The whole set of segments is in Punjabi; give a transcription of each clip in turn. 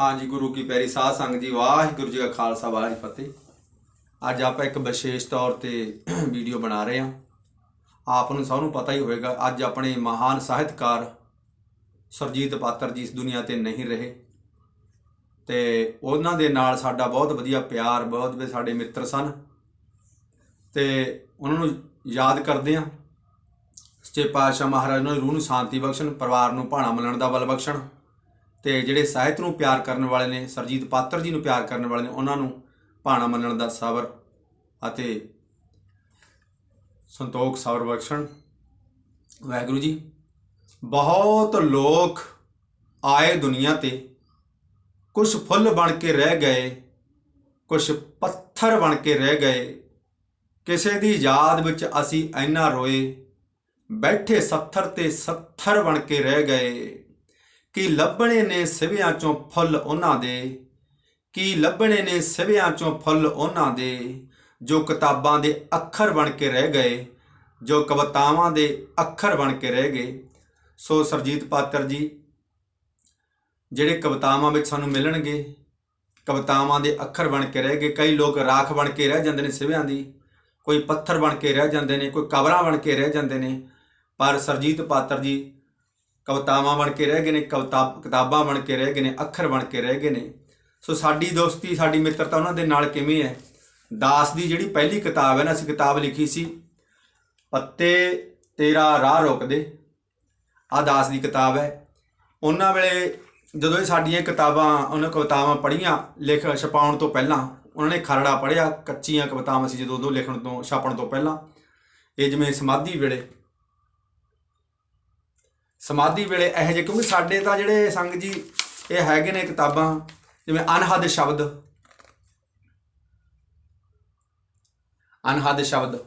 ਹਾਂਜੀ ਗੁਰੂ ਕੀ ਪੈਰੀ ਸਾਧ ਸੰਗਤ ਜੀ, ਵਾਹਿਗੁਰੂ ਜੀ ਕਾ ਖਾਲਸਾ, ਵਾਹਿਗੁਰੂ ਫਤਿਹ। ਅੱਜ ਆਪਾਂ ਇੱਕ ਵਿਸ਼ੇਸ਼ ਤੌਰ ਤੇ ਵੀਡੀਓ ਬਣਾ ਰਹੇ ਹਾਂ। ਆਪ ਨੂੰ ਸਭ ਨੂੰ ਪਤਾ ਹੀ ਹੋਵੇਗਾ, ਅੱਜ ਆਪਣੇ ਮਹਾਨ ਸਾਹਿਤਕਾਰ ਸਰਜੀਤ ਪਾਤਰ ਜੀ ਇਸ ਦੁਨੀਆ ਤੇ ਨਹੀਂ ਰਹੇ। ਤੇ ਉਹਨਾਂ ਦੇ ਨਾਲ ਸਾਡਾ ਬਹੁਤ ਵਧੀਆ ਪਿਆਰ, ਬਹੁਤ ਵੀ ਸਾਡੇ ਮਿੱਤਰ ਸਨ। ਤੇ ਉਹਨਾਂ ਨੂੰ ਯਾਦ ਕਰਦੇ ਹਾਂ। ਸੱਚੇ ਪਾਤਸ਼ਾਹ ਮਹਾਰਾਜ ਉਹਨਾਂ ਦੀ ਰੂਹ ਨੂੰ ਸ਼ਾਂਤੀ ਬਖਸ਼ਣ, ਪਰਿਵਾਰ ਨੂੰ ਭਾਣਾ ਮਿਲਣ ਦਾ ਬਲ ਬਖਸ਼ਣ। ਤੇ ਜਿਹੜੇ ਸਾਹਿਤ ਨੂੰ ਪਿਆਰ ਕਰਨ ਵਾਲੇ ਨੇ, ਸਰਜੀਤ ਪਾਤਰ ਜੀ ਨੂੰ ਪਿਆਰ ਕਰਨ ਵਾਲੇ ਨੇ, ਉਹਨਾਂ ਨੂੰ ਭਾਣਾ ਮੰਨਣ ਦਾ ਸਬਰ ਅਤੇ ਸੰਤੋਖ ਸਬਰ ਬਖਸ਼ਣ। ਵਾਹਿਗੁਰੂ ਜੀ, ਬਹੁਤ ਲੋਕ ਆਏ ਦੁਨੀਆ ਤੇ। ਕੁਝ ਫੁੱਲ ਬਣ ਕੇ ਰਹਿ ਗਏ ਕੁਝ ਪੱਥਰ ਬਣ ਕੇ ਰਹਿ ਗਏ। ਕਿਸੇ ਦੀ ਯਾਦ ਵਿੱਚ ਅਸੀਂ ਇੰਨਾ ਰੋਏ, ਬੈਠੇ ਸੱਥਰ ਤੇ ਸੱਥਰ ਬਣ ਕੇ ਰਹਿ ਗਏ। ਕੀ ਲੱਭਣੇ ਨੇ ਸਿਵਿਆਂ ਚੋਂ ਫੁੱਲ ਉਹਨਾਂ ਦੇ? ਕੀ ਲੱਭਣੇ ਨੇ ਸਿਵਿਆਂ ਚੋਂ ਫੁੱਲ ਉਹਨਾਂ ਦੇ? ਜੋ ਕਿਤਾਬਾਂ ਦੇ ਅੱਖਰ ਬਣ ਕੇ ਰਹਿ ਗਏ, ਜੋ ਕਵਿਤਾਵਾਂ ਦੇ ਅੱਖਰ ਬਣ ਕੇ ਰਹਿ ਗਏ। ਸੋ ਸਰਜੀਤ ਪਾਤਰ ਜੀ, ਜਿਹੜੇ ਕਵਿਤਾਵਾਂ ਵਿੱਚ ਸਾਨੂੰ ਮਿਲਣਗੇ, ਕਵਿਤਾਵਾਂ ਦੇ ਅੱਖਰ ਬਣ ਕੇ ਰਹਿ ਗਏ, ਕਈ ਲੋਕ ਰਾਖ ਬਣ ਕੇ ਰਹਿ ਜਾਂਦੇ ਨੇ ਸਿਵਿਆਂ ਦੀ, ਕੋਈ ਪੱਥਰ ਬਣ ਕੇ ਰਹਿ ਜਾਂਦੇ ਨੇ, ਕੋਈ ਕਬਰਾਂ ਬਣ ਕੇ ਰਹਿ ਜਾਂਦੇ ਨੇ। ਪਰ ਸਰਜੀਤ ਪਾਤਰ ਜੀ ਕਵਿਤਾਵਾਂ ਬਣ ਕੇ ਰਹਿ ਗਏ ਨੇ, ਕਵਿਤਾ, ਕਿਤਾਬਾਂ ਬਣ ਕੇ ਰਹਿ ਗਏ ਨੇ, ਅੱਖਰ ਬਣ ਕੇ ਰਹਿ ਗਏ ਨੇ। ਸੋ ਸਾਡੀ ਦੋਸਤੀ, ਸਾਡੀ ਮਿੱਤਰਤਾ ਉਹਨਾਂ ਦੇ ਨਾਲ ਕਿਵੇਂ ਹੈ? ਦਾਸ ਦੀ ਜਿਹੜੀ ਪਹਿਲੀ ਕਿਤਾਬ ਹੈ ਨਾ, ਅਸੀਂ ਕਿਤਾਬ ਲਿਖੀ ਸੀ, ਪੱਤੇ ਤੇਰਾ ਰਾਹ ਰੋਕਦੇ। ਆ ਦਾਸ ਦੀ ਕਿਤਾਬ ਹੈ। ਉਹਨਾਂ ਵੇਲੇ ਜਦੋਂ ਇਹ ਸਾਡੀਆਂ ਕਿਤਾਬਾਂ, ਉਹਨਾਂ ਕਵਿਤਾਵਾਂ ਪੜ੍ਹੀਆਂ ਲਿਖ, ਛਪਾਉਣ ਤੋਂ ਪਹਿਲਾਂ, ਉਹਨਾਂ ਨੇ ਖਰੜਾ ਪੜ੍ਹਿਆ, ਕੱਚੀਆਂ ਕਵਿਤਾਵਾਂ ਸੀ ਜਦੋਂ ਉਦੋਂ ਲਿਖਣ ਤੋਂ, ਛਾਪਣ ਤੋਂ ਪਹਿਲਾਂ। ਇਹ ਜਿਵੇਂ ਸਮਾਧੀ ਵੇਲੇ ਸਮਾਧੀ ਵੇਲੇ ਇਹੋ ਜਿਹੇ, ਕਿਉਂਕਿ ਸਾਡੇ ਤਾਂ ਜਿਹੜੇ ਸੰਗ ਜੀ, ਇਹ ਹੈਗੇ ਨੇ ਕਿਤਾਬਾਂ, ਜਿਵੇਂ ਅਨਹਦ ਸ਼ਬਦ। ਅਨਹਦ ਸ਼ਬਦ,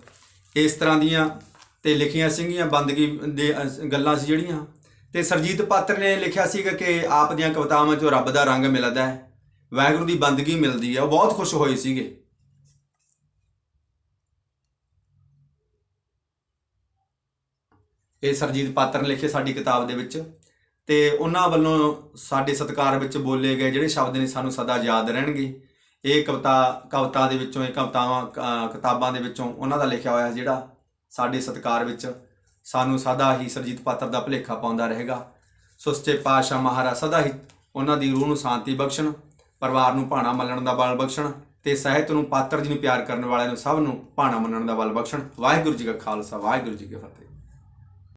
ਇਸ ਤਰ੍ਹਾਂ ਦੀਆਂ ਤੇ ਲਿਖੀਆਂ ਸੀਗੀਆਂ, ਬੰਦਗੀ ਦੇ ਗੱਲਾਂ ਸੀ ਜਿਹੜੀਆਂ। ਤੇ ਸਰਜੀਤ ਪਾਤਰ ਨੇ ਲਿਖਿਆ ਸੀਗਾ ਕਿ ਆਪ ਦੀਆਂ ਕਵਿਤਾਵਾਂ 'ਚੋਂ ਰੱਬ ਦਾ ਰੰਗ ਮਿਲਦਾ ਹੈ, ਵਾਹਿਗੁਰੂ ਦੀ ਬੰਦਗੀ ਮਿਲਦੀ ਹੈ, ਉਹ ਬਹੁਤ ਖੁਸ਼ ਹੋਏ ਸੀਗੇ। ਇਹ ਸਰਜੀਤ ਪਾਤਰ ਨੇ ਲਿਖੇ ਸਾਡੀ ਕਿਤਾਬ ਦੇ ਵਿੱਚ। ਤੇ ਉਹਨਾਂ ਵੱਲੋਂ ਸਾਡੇ ਸਤਿਕਾਰ ਵਿੱਚ ਬੋਲੇ ਗਏ ਜਿਹੜੇ ਸ਼ਬਦ ਨੇ ਸਾਨੂੰ ਸਦਾ ਯਾਦ ਰਹਿਣਗੇ। ਇਹ ਕਵਿਤਾ ਕਵਿਤਾ ਦੇ ਵਿੱਚੋਂ, ਇਹ ਕਵਿਤਾਵਾਂ ਕਿਤਾਬਾਂ ਦੇ ਵਿੱਚੋਂ ਉਹਨਾਂ ਦਾ ਲਿਖਿਆ ਹੋਇਆ ਜਿਹੜਾ ਸਾਡੇ ਸਤਿਕਾਰ ਵਿੱਚ ਸਾਨੂੰ ਸਦਾ ਹੀ ਸਰਜੀਤ ਪਾਤਰ ਦਾ ਭੁਲੇਖਾ ਪਾਉਂਦਾ ਰਹੇਗਾ। ਸੁਸਚੇ ਪਾਸ਼ਾ ਮਹਾਰਾਜ ਸਦਾ ਹੀ ਉਹਨਾਂ ਦੀ ਰੂਹ ਨੂੰ ਸ਼ਾਂਤੀ ਬਖਸ਼ਣ, ਪਰਿਵਾਰ ਨੂੰ ਭਾਣਾ ਮੰਨਣ ਦਾ ਬਲ ਬਖਸ਼ਣ ਤੇ ਸਾਹਿਤ ਨੂੰ ਪਾਤਰ ਜੀ ਨੂੰ ਪਿਆਰ ਕਰਨ ਵਾਲਿਆਂ ਨੂੰ ਸਭ ਨੂੰ ਭਾਣਾ ਮੰਨਣ ਦਾ ਬਲ ਬਖਸ਼ਣ। ਵਾਹਿਗੁਰੂ ਜੀ ਕਾ ਖਾਲਸਾ, ਵਾਹਿਗੁਰੂ ਜੀ ਕੀ ਫਤਿਹ।